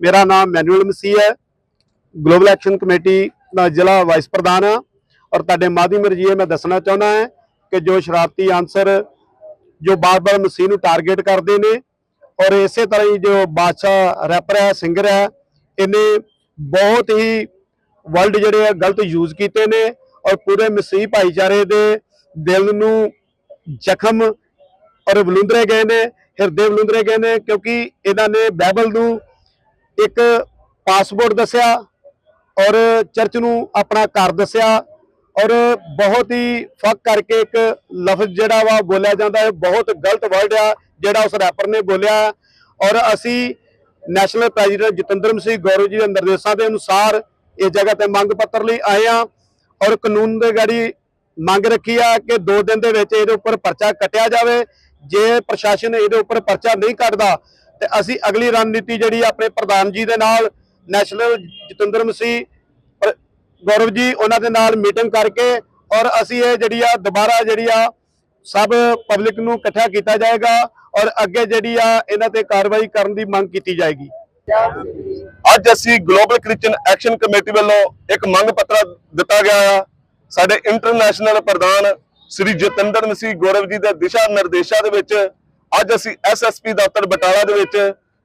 ਮੇਰਾ ਨਾਮ ਮੈਨੂਅਲ ਮਸੀਹ ਹੈ। ਗਲੋਬਲ ਐਕਸ਼ਨ ਕਮੇਟੀ ਦਾ ਜ਼ਿਲ੍ਹਾ ਵਾਈਸ ਪ੍ਰਧਾਨ ਹਾਂ। ਔਰ ਤੁਹਾਡੇ ਮਾਧਿਅਮ ਰਜੀਏ ਮੈਂ ਦੱਸਣਾ ਚਾਹੁੰਦਾ ਹਾਂ ਕਿ ਜੋ ਸ਼ਰਾਰਤੀ ਆਨਸਰ ਜੋ ਬਾਰ-ਬਾਰ ਮਸੀਹ ਨੂੰ ਟਾਰਗੇਟ ਕਰਦੇ ਨੇ ਔਰ ਇਸੇ ਤਰ੍ਹਾਂ ਹੀ ਜੋ ਬਾਦਸ਼ਾਹ ਰੈਪਰ ਹੈ ਸਿੰਗਰ ਹੈ, ਇਹਨੇ ਬਹੁਤ ਹੀ ਵਰਲਡ ਜਿਹੜੇ ਆ ਗਲਤ ਯੂਜ਼ ਕੀਤੇ ਨੇ ਔਰ ਪੂਰੇ ਮਸੀਹ ਭਾਈਚਾਰੇ ਦੇ ਦਿਲ ਨੂੰ ਜ਼ਖਮ ਔਰ ਬਲੁੰਦਰੇ ਗਏ ਨੇ, ਹਿਰਦੇ ਬਲੁੰਦਰੇ ਗਏ ਨੇ ਕਿਉਂਕਿ ਇਹਨਾਂ ਨੇ ਬਾਈਬਲ ਨੂੰ ਇੱਕ ਪਾਸਪੋਰਟ ਦੱਸਿਆ ਔਰ ਚਰਚ ਨੂੰ ਆਪਣਾ ਘਰ ਦੱਸਿਆ ਔਰ ਬਹੁਤ ਹੀ ਫੱਕ ਕਰਕੇ ਇੱਕ ਲਫ਼ਜ਼ ਜਿਹੜਾ ਵਾ ਬੋਲਿਆ ਜਾਂਦਾ ਹੈ, ਬਹੁਤ ਗਲਤ ਵਰਡ ਆ ਜਿਹੜਾ ਉਸ ਰੈਪਰ ਨੇ ਬੋਲਿਆ। ਔਰ ਅਸੀਂ ਨੈਸ਼ਨਲ ਪ੍ਰੈਜ਼ੀਡੈਂਟ ਜਤਿੰਦਰ ਸਿੰਘ ਗੌਰਵ ਜੀ ਦੇ ਨਿਰਦੇਸ਼ਾਂ ਦੇ ਅਨੁਸਾਰ ਇਸ ਜਗ੍ਹਾ ਤੇ ਮੰਗ ਪੱਤਰ ਲਈ ਆਏ ਆ ਔਰ ਕਾਨੂੰਨ ਦੇ ਗਾੜੀ ਮੰਗ ਰੱਖੀ ਆ ਕਿ 2 ਦਿਨ ਦੇ ਵਿੱਚ ਇਹਦੇ ਉੱਪਰ ਪਰਚਾ ਕੱਟਿਆ ਜਾਵੇ। ਜੇ ਪ੍ਰਸ਼ਾਸਨ ਇਹਦੇ ਉੱਪਰ ਪਰਚਾ ਨਹੀਂ ਕੱਟਦਾ ਤੇ ਅਸੀਂ ਅਗਲੀ ਰਣਨੀਤੀ ਜਿਹੜੀ ਆਪਣੇ ਪ੍ਰਧਾਨ ਜੀ ਦੇ ਨਾਲ ਨੈਸ਼ਨਲ ਜਤਿੰਦਰ ਮਸੀਹ ਗੌਰਵ ਜੀ, ਉਹਨਾਂ ਦੇ ਨਾਲ ਮੀਟਿੰਗ ਕਰਕੇ ਔਰ ਅਸੀਂ ਇਹ ਜਿਹੜੀ ਆ ਦੁਬਾਰਾ ਜਿਹੜੀ ਆ ਸਭ ਪਬਲਿਕ ਨੂੰ ਇਕੱਠਾ ਕੀਤਾ ਜਾਏਗਾ ਔਰ ਅੱਗੇ ਜਿਹੜੀ ਆ ਇਹਨਾਂ ਤੇ ਕਾਰਵਾਈ ਕਰਨ ਦੀ ਮੰਗ ਕੀਤੀ ਜਾਏਗੀ। ਅੱਜ ਅਸੀਂ ਗਲੋਬਲ ਕ੍ਰਿਸਚੀਅਨ ਐਕਸ਼ਨ ਕਮੇਟੀ ਵੱਲੋਂ ਇੱਕ ਮੰਗ ਪੱਤਰ ਦਿੱਤਾ ਗਿਆ ਆ। ਸਾਡੇ ਇੰਟਰਨੈਸ਼ਨਲ ਪ੍ਰਧਾਨ ਸ੍ਰੀ ਜਤਿੰਦਰ ਮਸੀਹ ਗੌਰਵ ਜੀ ਦੇ ਦਿਸ਼ਾ ਨਿਰਦੇਸ਼ਾਂ ਦੇ ਵਿੱਚ ਅੱਜ ਅਸੀਂ ਐਸਐਸਪੀ ਦਫ਼ਤਰ ਬਟਾਲਾ ਦੇ ਵਿੱਚ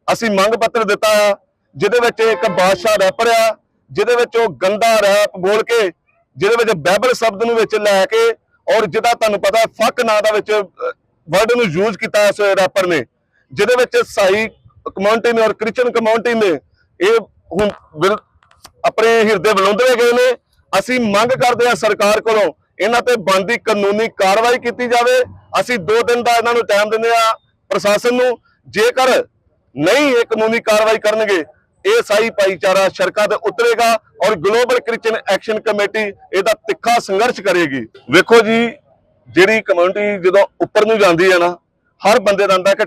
ਅਸੀਂ ਮੰਗ ਪੱਤਰ ਦਿੱਤਾ ਆ, ਜਿਹਦੇ ਵਿੱਚ ਇੱਕ ਬਾਦਸ਼ਾਹ ਰੈਪਰ ਆ, ਜਿਹਦੇ ਵਿੱਚ ਉਹ ਗੰਦਾ ਰੈਪ ਬੋਲ ਕੇ, ਜਿਹਦੇ ਵਿੱਚ ਬਾਈਬਲ ਸ਼ਬਦ ਨੂੰ ਵਿੱਚ ਲੈ ਕੇ ਔਰ ਜਿਹਦਾ ਤੁਹਾਨੂੰ ਪਤਾ ਫੱਕ ਨਾਂ ਦਾ ਵਿੱਚ ਵਰਡ ਨੂੰ ਯੂਜ਼ ਕੀਤਾ ਇਸ ਰੈਪਰ ਨੇ, ਜਿਹਦੇ ਵਿੱਚ ਸਾਈ ਕਮਿਊਨਿਟੀ ਨੇ ਔਰ ਕ੍ਰਿਸਚੀਅਨ ਕਮਿਊਨਿਟੀ ਨੇ, ਇਹ ਹੁਣ ਬਿਲ- ਆਪਣੇ ਹਿਰਦੇ ਬਲੁੰਦਰੇ ਗਏ ਨੇ। ਅਸੀਂ ਮੰਗ ਕਰਦੇ ਹਾਂ ਸਰਕਾਰ ਕੋਲੋਂ ਇਹਨਾਂ ਤੇ ਬਣਦੀ ਕਾਨੂੰਨੀ ਕਾਰਵਾਈ ਕੀਤੀ ਜਾਵੇ। ਅਸੀਂ 2 ਦਿਨ ਦਾ ਇਹਨਾਂ ਨੂੰ ਟਾਈਮ ਦਿੰਦੇ ਆ ਪ੍ਰਸ਼ਾਸਨ ਨੂੰ। ਜੇਕਰ ਨਹੀਂ ਇਹ ਕਾਨੂੰਨੀ ਕਾਰਵਾਈ ਕਰਨਗੇ, ਇਹ ਸਾਈ ਭਾਈਚਾਰਾ ਸੜਕਾਂ ਤੇ ਉਤਰੇਗਾ ਔਰ ਗਲੋਬਲ ਕ੍ਰਿਸਚੀਅਨ ਐਕਸ਼ਨ ਕਮੇਟੀ ਇਹਦਾ ਤਿੱਖਾ ਸੰਘਰਸ਼ ਕਰੇਗੀ। ਵੇਖੋ ਜੀ, ਜਿਹੜੀ ਕਮਿਊਨਿਟੀ ਜਦੋਂ ਉੱਪਰ ਨੂੰ ਜਾਂਦੀ ਹੈ ਨਾ, ਹਰ ਬੰਦੇ ਦਾ ਹੁੰਦਾ ਕਿ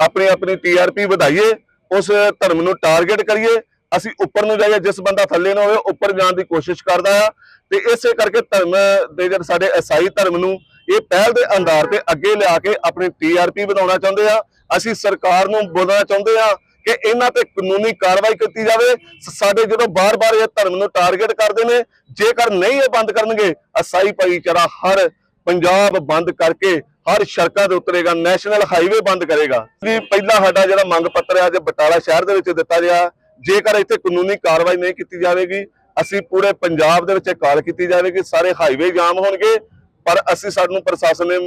ਆਪਣੀ ਆਪਣੀ ਟੀਆਰਪੀ ਵਧਾਈਏ, ਉਸ ਧਰਮ ਨੂੰ ਟਾਰਗੇਟ ਕਰੀਏ ਅਸੀਂ ਉੱਪਰ ਨੂੰ ਜਾਈਏ, ਜਿਸ ਬੰਦਾ ਥੱਲੇ ਨੂੰ ਹੋਵੇ, ਉੱਪਰ ਜਾਣ ਦੀ ਕੋਸ਼ਿਸ਼ ਕਰਦਾ ਆ। ਤੇ ਇਸੇ ਕਰਕੇ ਧਰਮ ਦੇ ਜਿਹੜੇ ਸਾਡੇ ਈਸਾਈ ਧਰਮ ਨੂੰ, ਇਹ ਪਹਿਲ ਦੇ ਆਧਾਰ ਤੇ ਅੱਗੇ ਲਿਆ ਕੇ ਆਪਣੀ ਟੀਆਰਪੀ ਵਧਾਉਣਾ ਚਾਹੁੰਦੇ ਆ। ਅਸੀਂ ਸਰਕਾਰ ਨੂੰ ਬੋਲਣਾ ਚਾਹੁੰਦੇ ਆ ਕਿ ਇਹਨਾਂ ਤੇ ਕਾਨੂੰਨੀ ਕਾਰਵਾਈ ਕੀਤੀ ਜਾਵੇ। ਸਾਡੇ ਜਦੋਂ ਬਾਰ-ਬਾਰ ਇਹ ਧਰਮ ਨੂੰ ਟਾਰਗੇਟ ਕਰਦੇ ਨੇ, ਜੇਕਰ ਨਹੀਂ ਇਹ ਬੰਦ ਕਰਨਗੇ ਈਸਾਈ ਭਾਈਚਾਰਾ ਹਰ ਪੰਜਾਬ ਬੰਦ ਕਰਕੇ, ਹਰ ਸੜਕਾਂ ਤੇ ਉਤਰੇਗਾ, ਨੈਸ਼ਨਲ ਹਾਈਵੇ ਬੰਦ ਕਰੇਗਾ। ਵੀ ਪਹਿਲਾ ਸਾਡਾ ਜਿਹੜਾ ਮੰਗ ਪੱਤਰ ਹੈ ਅੱਜ ਬਟਾਲਾ ਸ਼ਹਿਰ ਦੇ ਵਿੱਚ ਦਿੱਤਾ ਗਿਆ। ਜੇਕਰ ਇੱਥੇ ਕਾਨੂੰਨੀ ਕਾਰਵਾਈ ਨਹੀਂ ਕੀਤੀ ਜਾਵੇਗੀ, ਅਸੀਂ ਪੂਰੇ ਪੰਜਾਬ ਦੇ ਵਿੱਚ ਕਾਲ ਕੀਤੀ ਜਾਵੇਗੀ, ਸਾਰੇ ਹਾਈਵੇ ਜਾਮ ਹੋਣਗੇ, ਪਰ ਅਸੀਂ ਸਾਨੂੰ ਪ੍ਰਸ਼ਾਸਨ ਨੇ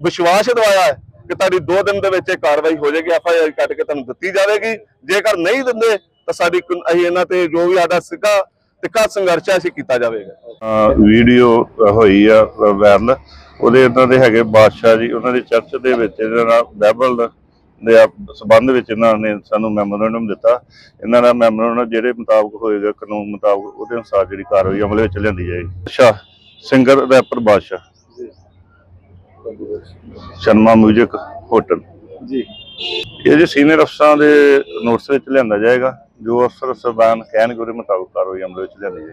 ਵਿਸ਼ਵਾਸ ਦਿਵਾਇਆ ਹੈ ਕਿ ਤੁਹਾਡੀ 2 ਦਿਨ ਦੇ ਵਿੱਚ ਇਹ ਕਾਰਵਾਈ ਹੋ ਜਾਏਗੀ, ਐਫ ਆਈ ਆਰ ਕੱਟ ਕੇ ਤੁਹਾਨੂੰ ਦਿੱਤੀ ਜਾਵੇਗੀ। ਜੇਕਰ ਨਹੀਂ ਦਿੰਦੇ, ਤਾਂ ਸਾਡੀ ਅਸੀਂ ਇਹਨਾਂ ਤੇ ਜੋ ਵੀ ਸਾਡਾ ਸਿੱਕਾ, ਤਿੱਖਾ ਸੰਘਰਸ਼ ਅਸੀਂ ਕੀਤਾ ਜਾਵੇਗਾ। ਵੀਡੀਓ ਹੋਈ ਆ, ਵਾਇਰਲ। ਉਹਦੇ ਇਹਨਾਂ ਦੇ ਹੈਗੇ ਬਾਦਸ਼ਾਹ ਜੀ, ਉਹਨਾਂ ਦੇ ਚਰਚ ਦੇ ਵਿੱਚ ਇਹਨਾਂ ਨਾਲ ਬਾਈਬਲ ਦੇ ਸੰਬੰਧ ਵਿੱਚ ਇਹਨਾਂ ਨੇ ਸਾਨੂੰ ਮੈਮੋਰੰਡਮ ਦਿੱਤਾ। ਇਹਨਾਂ ਦਾ ਮੈਮੋਰੰਡਮ ਜਿਹੜੇ ਮੁਤਾਬਕ ਹੋਏਗਾ ਕਾਨੂੰਨ ਮੁਤਾਬਕ ਉਹਦੇ ਅਨੁਸਾਰ ਜਿਹੜੀ ਕਾਰਵਾਈ ਅਮਲ ਵਿੱਚ ਲਿਆਂਦੀ ਜਾਏਗੀ। ਅੱਛਾ ਸਿੰਗਰ ਰੈਪਰ ਬਾਦਸ਼ਾਹ। ਸ਼ਰਮਾ ਮਿਊਜ਼ਿਕ ਹੋਟਲ ਜੀ। ਇਹ ਜੀ ਸੀਨੀਅਰ ਅਫਸਰਾਂ ਦੇ ਨੋਟਿਸ ਵਿੱਚ ਲਿਆਂਦਾ ਜਾਏਗਾ ਜੋ ਅਫਸਰ ਸਰਬਾਨ ਕਹਿਣਗੇ ਉਹਦੇ ਮੁਤਾਬਕ ਕਾਰਵਾਈ ਅਮਲ ਵਿੱਚ ਲਿਆਂਦੀ ਜਾਏਗੀ।